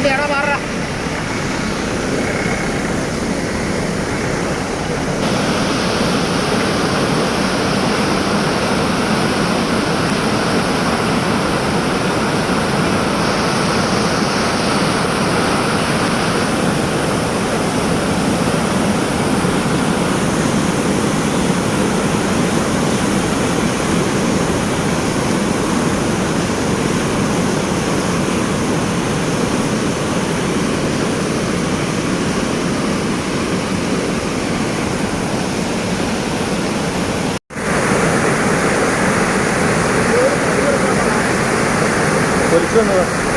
വണ്ടിയാടാ മാറാ ধন্যবাদ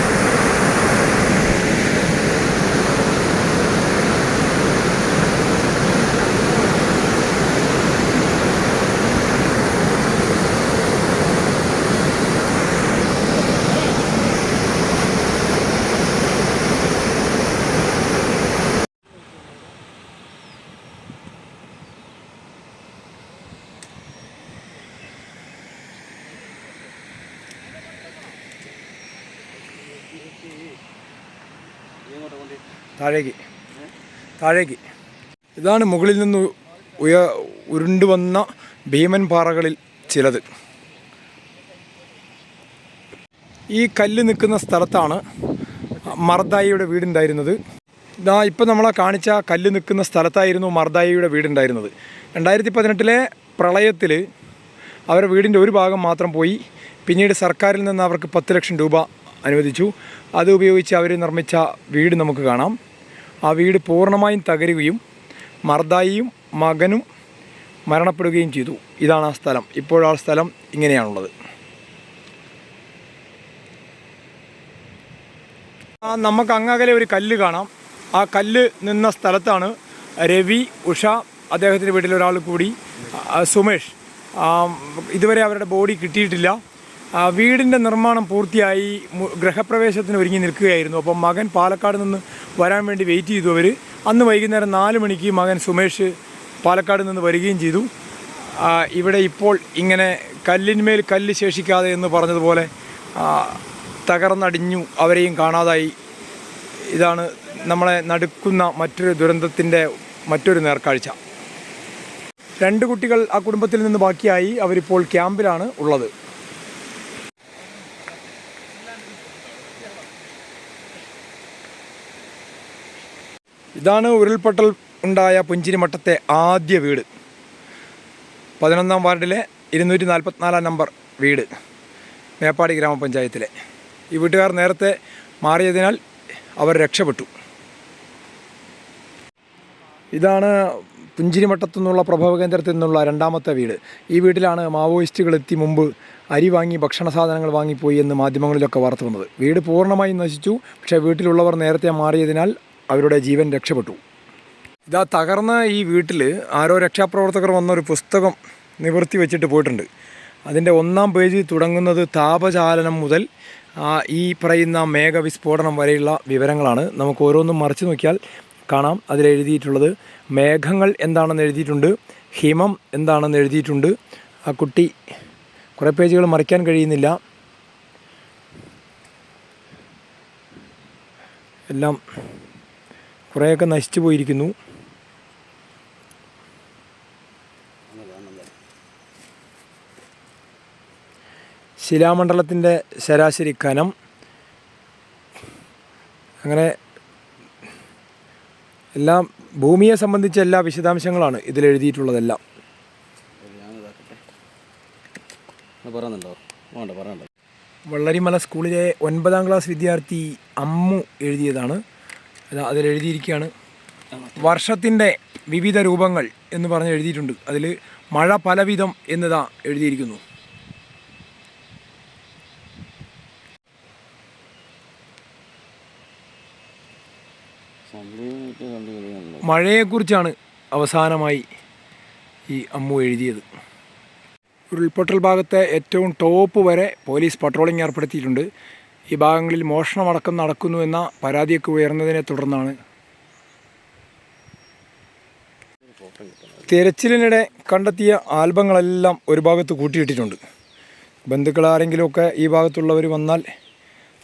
താഴേക്ക്. താഴേക്ക്. ഇതാണ് മുകളിൽ നിന്ന് ഉയ ഉരുണ്ടു വന്ന ഭീമൻ പാറകളിൽ ചിലത്. ഈ കല്ല് നിൽക്കുന്ന സ്ഥലത്താണ് മർദായിയുടെ വീടുണ്ടായിരുന്നത്. ഇതാ ഇപ്പം നമ്മളെ കാണിച്ച കല്ല് നിൽക്കുന്ന സ്ഥലത്തായിരുന്നു മർദായിയുടെ വീടുണ്ടായിരുന്നത്. രണ്ടായിരത്തി പതിനെട്ടിലെ പ്രളയത്തിൽ അവരുടെ വീടിന്റെ ഒരു ഭാഗം മാത്രം പോയി. പിന്നീട് സർക്കാരിൽ നിന്ന് അവർക്ക് പത്ത് ലക്ഷം രൂപ അനുവദിച്ചു. അത് ഉപയോഗിച്ച് അവർ നിർമ്മിച്ച വീട് നമുക്ക് കാണാം. ആ വീട് പൂർണമായും തകരുകയും മർദായിയും മകനും മരണപ്പെടുകയും ചെയ്തു. ഇതാണ് ആ സ്ഥലം. ഇപ്പോഴാ സ്ഥലം ഇങ്ങനെയാണുള്ളത്. നമുക്ക് അങ്ങകലെ ഒരു കല്ല് കാണാം. ആ കല്ല് നിന്ന സ്ഥലത്താണ് രവി ഉഷ അദ്ദേഹത്തിന്റെ വീട്ടിൽ ഒരാൾ കൂടി സുമേഷ്. ഇതുവരെ അവരുടെ ബോഡി കിട്ടിയിട്ടില്ല. വീടിന്റെ നിർമ്മാണം പൂർത്തിയായി ഗൃഹപ്രവേശത്തിന് ഒരുങ്ങി നിൽക്കുകയായിരുന്നു. അപ്പം മകൻ പാലക്കാട് നിന്ന് വരാൻ വേണ്ടി വെയിറ്റ് ചെയ്തു അവർ അന്ന് വൈകുന്നേരം നാല് മണിക്ക് മകൻ സുമേഷ് പാലക്കാട് നിന്ന് വരികയും ചെയ്തു. ഇവിടെ ഇപ്പോൾ ഇങ്ങനെ കല്ലിന്മേൽ കല്ല് ശേഷിക്കാതെ എന്ന് പറഞ്ഞതുപോലെ തകർന്നടിഞ്ഞു അവരെയും കാണാതായി. ഇതാണ് നമ്മളെ നടുക്കുന്ന മറ്റൊരു ദുരന്തത്തിന്റെ മറ്റൊരു നേർക്കാഴ്ച. രണ്ട് കുട്ടികൾ ആ കുടുംബത്തിൽ നിന്ന് ബാക്കിയായി. അവരിപ്പോൾ ക്യാമ്പിലാണ് ഉള്ളത്. ഇതാണ് ഉരുൾപൊട്ടൽ ഉണ്ടായ പുഞ്ചിരിമട്ടത്തെ ആദ്യ വീട്. പതിനൊന്നാം വാർഡിലെ ഇരുന്നൂറ്റി നാൽപ്പത്തിനാലാം നമ്പർ വീട് മേപ്പാടി ഗ്രാമപഞ്ചായത്തിലെ. ഈ വീട്ടുകാർ നേരത്തെ മാറിയതിനാൽ അവർ രക്ഷപ്പെട്ടു. ഇതാണ് പുഞ്ചിരിമട്ടത്തു നിന്നുള്ള പ്രഭവ കേന്ദ്രത്തിൽ നിന്നുള്ള രണ്ടാമത്തെ വീട്. ഈ വീട്ടിലാണ് മാവോയിസ്റ്റുകൾ എത്തി മുമ്പ് അരി വാങ്ങി ഭക്ഷണ സാധനങ്ങൾ വാങ്ങിപ്പോയി എന്ന് മാധ്യമങ്ങളിലൊക്കെ വാർത്ത വീട് പൂർണമായും നശിച്ചു പക്ഷേ വീട്ടിലുള്ളവർ നേരത്തെ മാറിയതിനാൽ അവരുടെ ജീവൻ രക്ഷപ്പെട്ടു. ഇതാ തകർന്ന ഈ വീട്ടിൽ ആരോ രക്ഷാപ്രവർത്തകർ വന്നൊരു പുസ്തകം നിവർത്തി വെച്ചിട്ട് പോയിട്ടുണ്ട്. അതിന്റെ ഒന്നാം പേജിൽ തുടങ്ങുന്നത് താപചാലനം മുതൽ ഈ പറയുന്ന മേഘവിസ്ഫോടനം വരെയുള്ള വിവരങ്ങളാണ്. നമുക്ക് ഓരോന്നും മറിച്ച് നോക്കിയാൽ കാണാം. അതിലെഴുതിയിട്ടുള്ളത് മേഘങ്ങൾ എന്താണെന്ന് എഴുതിയിട്ടുണ്ട് ഹിമം എന്താണെന്ന് എഴുതിയിട്ടുണ്ട്. ആ കുട്ടി കുറേ പേജുകൾ മറിക്കാൻ കഴിയുന്നില്ല. എല്ലാം കുറേയൊക്കെ നശിച്ചു പോയിരിക്കുന്നു. ശിലാമണ്ഡലത്തിന്റെ ശരാശരി കനം. അങ്ങനെ എല്ലാം ഭൂമിയെ സംബന്ധിച്ച എല്ലാ വിശദാംശങ്ങളാണ് ഇതിൽ എഴുതിയിട്ടുള്ളതെല്ലാം. വള്ളരിമല സ്കൂളിലെ ഒൻപതാം ക്ലാസ് വിദ്യാർത്ഥി അമ്മു എഴുതിയതാണ്. അതാ അതിൽ എഴുതിയിരിക്കുകയാണ് വർഷത്തിന്റെ വിവിധ രൂപങ്ങൾ എന്ന് പറഞ്ഞ് എഴുതിയിട്ടുണ്ട്. അതിൽ മഴ പലവിധം എന്നതാ എഴുതിയിരിക്കുന്നു. മഴയെക്കുറിച്ചാണ് അവസാനമായി ഈ അമ്മു എഴുതിയത്. ഉരുൾപൊട്ടൽ ഭാഗത്തെ ഏറ്റവും ടോപ്പ് വരെ പോലീസ് പട്രോളിംഗ് ഏർപ്പെടുത്തിയിട്ടുണ്ട്. ഈ ഭാഗങ്ങളിൽ മോഷണമടക്കം നടക്കുന്നു എന്ന പരാതിയൊക്കെ ഉയർന്നതിനെ തുടർന്നാണ്. തിരച്ചിലിനിടെ കണ്ടെത്തിയ ആൽബങ്ങളെല്ലാം ഒരു ഭാഗത്ത് കൂട്ടിയിട്ടിട്ടുണ്ട്. ബന്ധുക്കൾ ആരെങ്കിലുമൊക്കെ ഈ ഭാഗത്തുള്ളവർ വന്നാൽ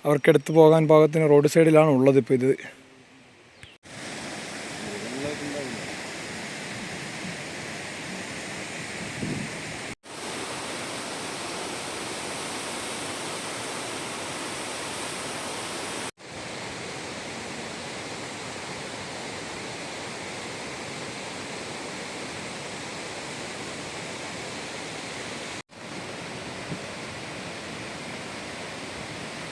അവർക്കെടുത്ത് പോകാൻ ഭാഗത്തിന് റോഡ് സൈഡിലാണ് ഉള്ളത് ഇപ്പോൾ ഇത്.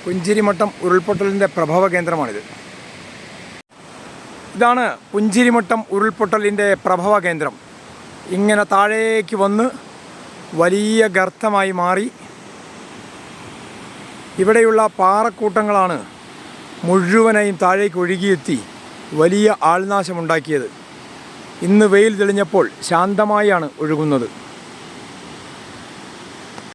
പുഞ്ചിരിമട്ടം ഉരുൾപൊട്ടലിന്റെ പ്രഭവ കേന്ദ്രമാണിത്. ഇതാണ് പുഞ്ചിരിമട്ടം ഉരുൾപൊട്ടലിന്റെ പ്രഭവ കേന്ദ്രം. ഇങ്ങനെ താഴേക്ക് വന്ന് വലിയ ഗർത്തമായി മാറി ഇവിടെയുള്ള പാറക്കൂട്ടങ്ങളാണ് മുഴുവനായും താഴേക്ക് ഒഴുകിയെത്തി വലിയ ആൾനാശമുണ്ടാക്കിയത്. ഇന്ന് വെയിൽ തെളിഞ്ഞപ്പോൾ ശാന്തമായാണ് ഒഴുകുന്നത്.